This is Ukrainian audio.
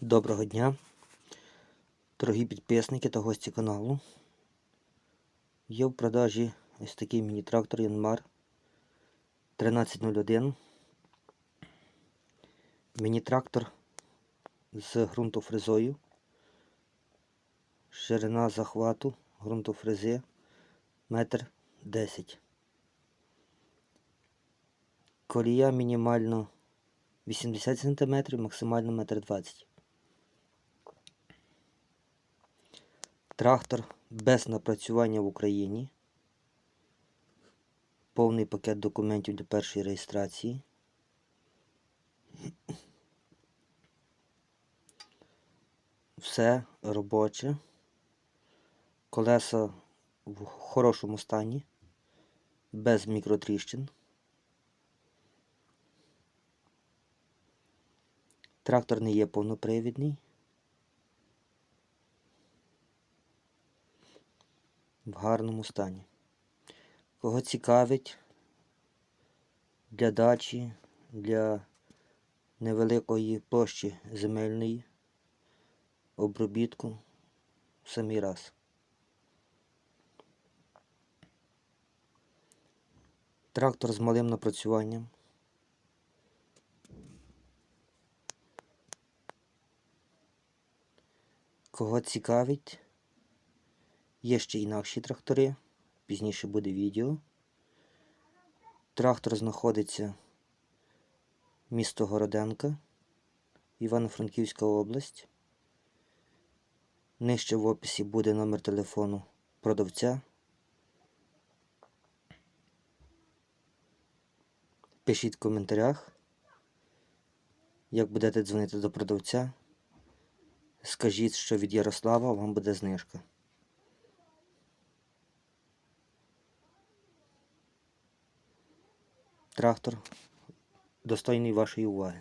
Доброго дня, дорогі підписники та гості каналу. Є в продажі ось такий міні-трактор Янмар 1301. Міні-трактор з ґрунтофрезою. Ширина захвату ґрунтофрези метр 10. Колія мінімально 80 см, максимально 1,20 м. Трактор без напрацювання в Україні. Повний пакет документів для першої реєстрації. Все робоче. Колеса в хорошому стані, без мікротріщин. Трактор не є повнопривідний. В гарному стані. Кого цікавить для дачі, для невеликої площі земельної, обробітку в самий раз. Трактор з малим напрацюванням. Кого цікавить, є ще інакші трактори, пізніше буде відео. Трактор знаходиться місто Городенка, Івано-Франківська область. Нижче в описі буде номер телефону продавця. Пишіть в коментарях, як будете дзвонити до продавця. Скажіть, що від Ярослава вам буде знижка. Трактор достойний вашої уваги.